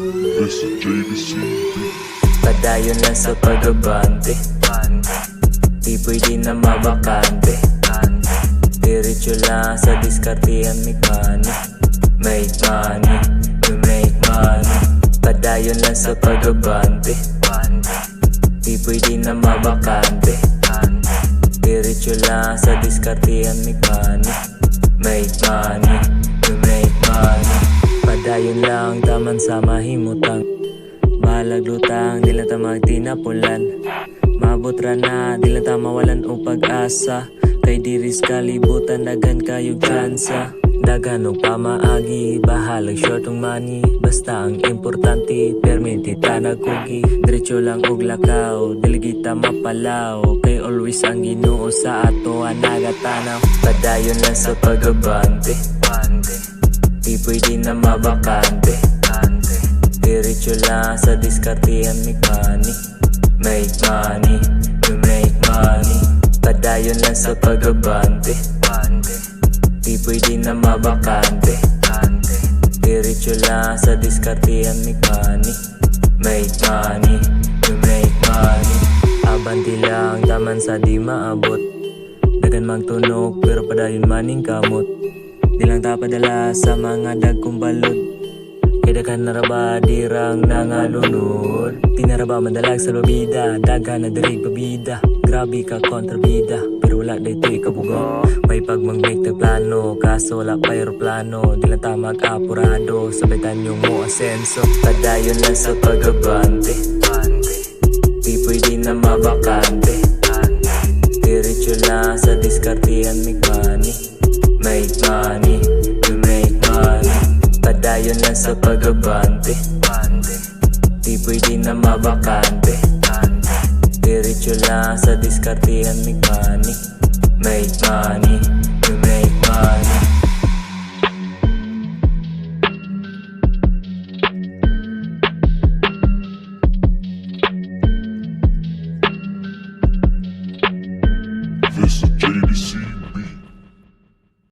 This is JBC Padayon lang sa pag-abante. Di pwede na mabakante. Diretso lang sa diskartihan make money. Make money, we make money. Padayon lang sa pag-abante. Di pwede na mabakante. Diretso lang sa diskartihan make money. Make money, we make money. Padayon lang taman sa mahimutang. Balag lutang, di lang ta magtinapulan. Mabot ra na, di lang ta mawalan o pag-asa. Kay diris kalibutan, dagan kayong tsansa Dagan og pamaagi, bahalag short ang money. Basta ang importante, perminti ta nagkugi Diretso lang og lakaw, dili kita mapalaw. Kay always ang ginoo sa ato ang nagatanaw Padayon lang sa pagabante pwede na mabakante. Diretso lang sa diskartehan make money Make money, we make money. Padayon lang sa pagabante Di pwede na mabakante. Diretso lang sa diskartehan make money Make money, we make money. Abanti lang taman sa di maabot. Dagan magtunog pero padayon maning kamot Di lang ta padala sa mga dagkong balod. Kaya kan naraba dirang nangalunod. Di naraba madalag sa babida Daga na dirig babida Grabe ka kontrabida Pero wala dito ikabugo May pag mag-make na plano Kaso wala pa aeroplano. Di lang ta mag-apurado Sabay tanyong mo asenso. Padayon lang sa pagabante. Di pwede na mabakante Padayon lang sa pagabante. Di pwede na mabakante. Diretso lang sa diskartehan make money. Make money, we make money